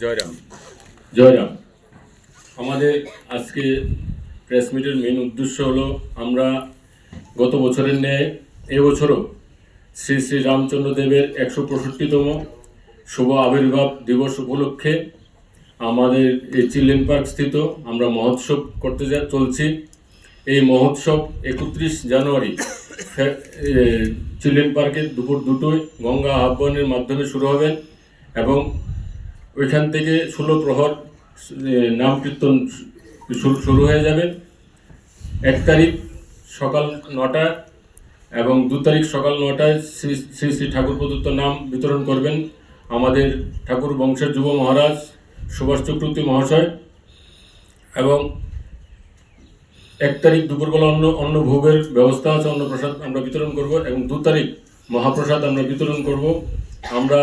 জয়রাম। জয়রাম, আমাদের আজকে press মিটের main উদ্দেশ্য হলো আমরা গত বছরের ন্যায়, এবছরও শ্রী শ্রী রামচন্দ্র দেবের একশো পঁয়ষট্টিতম শুভ আবির্ভাব দিবস উপলক্ষে আমাদের এই চিলড্রেন পার্ক স্থিত আমরা মহোৎসব করতে যা, চলছি। এই মহোৎসব একত্রিশ জানুয়ারি চিলড্রেন পার্কে দুপুর দুটোয় গঙ্গা আহ্বানের মাধ্যমে শুরু হবে এবং ওইখান থেকে ষোলো প্রহর নাম কীর্তন শুরু হয়ে যাবে। এক তারিখ সকাল নটা এবং দু তারিখ সকাল নটায় শ্রী শ্রী শ্রী ঠাকুর প্রদত্ত নাম বিতরণ করবেন আমাদের ঠাকুর বংশের যুব মহারাজ সুভাষ চক্রবর্তী মহাশয় এবং এক তারিখ দুপুরবেলা অন্ন অন্ন ভোগের ব্যবস্থা আছে, অন্নপ্রসাদ আমরা বিতরণ করব এবং দু তারিখ মহাপ্রসাদ আমরা বিতরণ করব। আমরা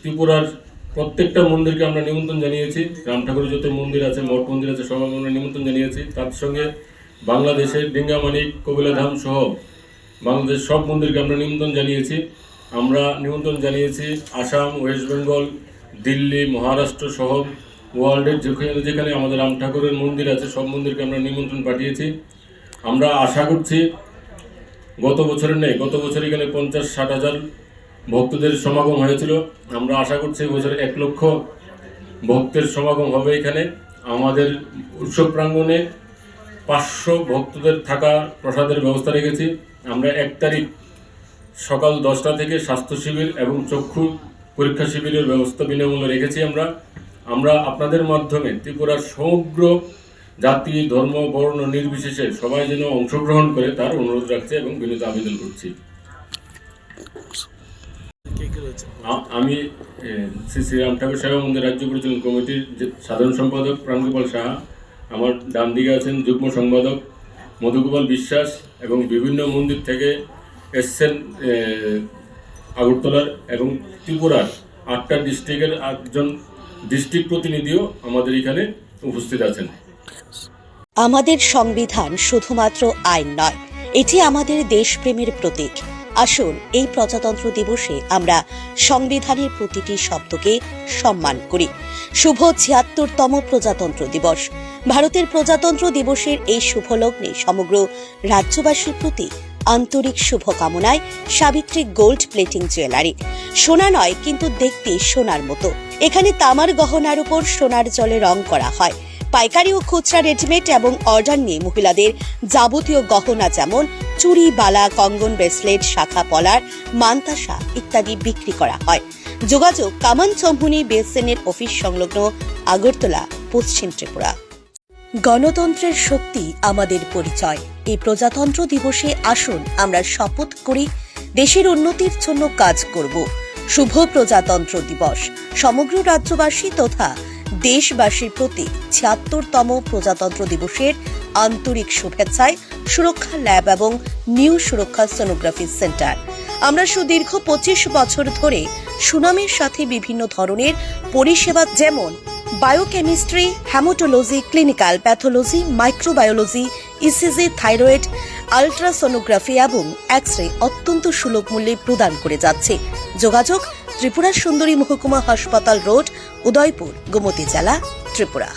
ত্রিপুরার প্রত্যেকটা মন্দিরকে আমরা নিমন্ত্রণ জানিয়েছি। রাম ঠাকুরের যত মন্দির আছে, মঠ মন্দির আছে, সব আমরা নিমন্ত্রণ জানিয়েছি। তার সঙ্গে বাংলাদেশের ডিঙ্গামানিক, কবিলাধাম সহ বাংলাদেশ সব মন্দিরকে আমরা নিমন্ত্রণ জানিয়েছি। আমরা নিমন্ত্রণ জানিয়েছি আসাম, ওয়েস্ট বেঙ্গল, দিল্লি, মহারাষ্ট্র সহ ওয়ার্ল্ডের যেখানে যেখানে আমাদের রাম ঠাকুরের মন্দির আছে, সব মন্দিরকে আমরা নিমন্ত্রণ পাঠিয়েছি। আমরা আশা করছি গত বছরের নেই গত বছর এখানে পঞ্চাশ, ষাট হাজার ভক্তদের সমাগম হয়েছিল। আমরা আশা করছি বছর এক লক্ষ ভক্তের সমাগম হবে এখানে। আমাদের উৎসব প্রাঙ্গণে পাঁচশো ভক্তদের থাকা প্রসাদের ব্যবস্থা রেখেছি। আমরা এক তারিখ সকাল দশটা থেকে স্বাস্থ্য শিবির এবং চক্ষু পরীক্ষা শিবিরের ব্যবস্থা বিনামূল্যে রেখেছি আমরা। আমরা আপনাদের মাধ্যমে ত্রিপুরার সমগ্র জাতি, ধর্ম, বর্ণ নির্বিশেষে সবাই যেন অংশগ্রহণ করে তার অনুরোধ রাখছি এবং বিনীত আবেদন করছি। আমি এ, শ্রী শ্রীরাম ঠাকুর সেবা মন্দির রাজ্য পরিচালন কমিটির যে সাধারণ সম্পাদক প্রাণগোপাল সাহা আমার ডান দিকে আছেন যুগ্ম সম্পাদক মধুগোপাল বিশ্বাস এবং বিভিন্ন মন্দির থেকে এসছেন আগরতলার এবং ত্রিপুরার আটটা ডিস্ট্রিক্টের আটজন ডিস্ট্রিক্ট প্রতিনিধিও আমাদের এখানে উপস্থিত আছেন। আমাদের সংবিধান শুধুমাত্র আইন নয় এটি আমাদের দেশপ্রেমের প্রতীক। আসুন, এই প্রজাতন্ত্র দিবসে আমরা সংবিধানের প্রতিটি শব্দকে সম্মান করি। শুভ ছিয়াত্তরতম প্রজাতন্ত্র দিবস। ভারতের প্রজাতন্ত্র দিবসের এই শুভ লগ্নে সমগ্র রাজ্যবাসীর প্রতি আন্তরিক শুভকামনায় সাবিত্রী গোল্ড প্লেটিং জুয়েলারি। সোনা নয়, কিন্তু দেখতে সোনার মতো। এখানে তামার গহনার উপর সোনার জলে রং করা হয়। পাইকারি ও খুচরা রেডিমেড এবং অর্ডার নিয়ে মহিলাদের যাবতীয় গহনা যেমন চুড়ি, বালা, কঙ্গন ব্রেসলেট, শাখা পলার, মান্তাসা ইত্যাদি বিক্রি করা হয়। যোগাযোগ কামান চম্হুনি বেসেনের অফিস সংলগ্ন আগরতলা, পশ্চিম ত্রিপুরা। গণতন্ত্রের শক্তি আমাদের পরিচয়। এই প্রজাতন্ত্র দিবসে আসুন আমরা শপথ করি, দেশের উন্নতির জন্য কাজ করব। শুভ প্রজাতন্ত্র দিবস। সমগ্র রাজ্যবাসী তথা দেশবাসীর প্রতি ছিয়াত্তরতম প্রজাতন্ত্র দিবসের আন্তরিক শুভেচ্ছায় সুরক্ষা ল্যাব এবং নিউ সুরক্ষা সোনোগ্রাফি সেন্টার। আমরা সুদীর্ঘ পঁচিশ বছর ধরে সুনামের সাথে বিভিন্ন ধরনের পরিষেবা যেমন biochemistry haematology clinical pathology microbiology ECG thyroid ultrasonography এবং এক্স রে অত্যন্ত সুলভ মূল্যে প্রদান করে যাচ্ছে। যোগাযোগ ত্রিপুরা সুন্দরী মহকুমা হাসপাতাল রোড উদয়পুর গোমতি জেলা Tripura.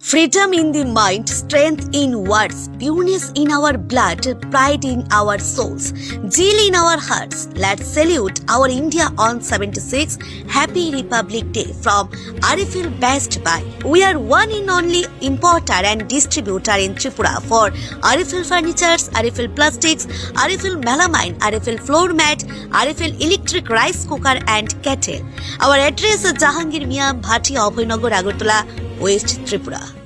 Freedom in the mind, strength in words, pureness in our blood, pride in our souls, zeal in our hearts. Let's salute our India on 76 Happy Republic Day from Arifil Best Buy. We are one in only importer and distributor in Tripura for Arifil Furnitures, Arifil Plastics, Arifil Melamine, Arifil Floor Mat, Arifil Electric Rice Cooker and Kettle. Our address is Jahangir Mia Bhati Abhaynagar Agartala, West Tripura.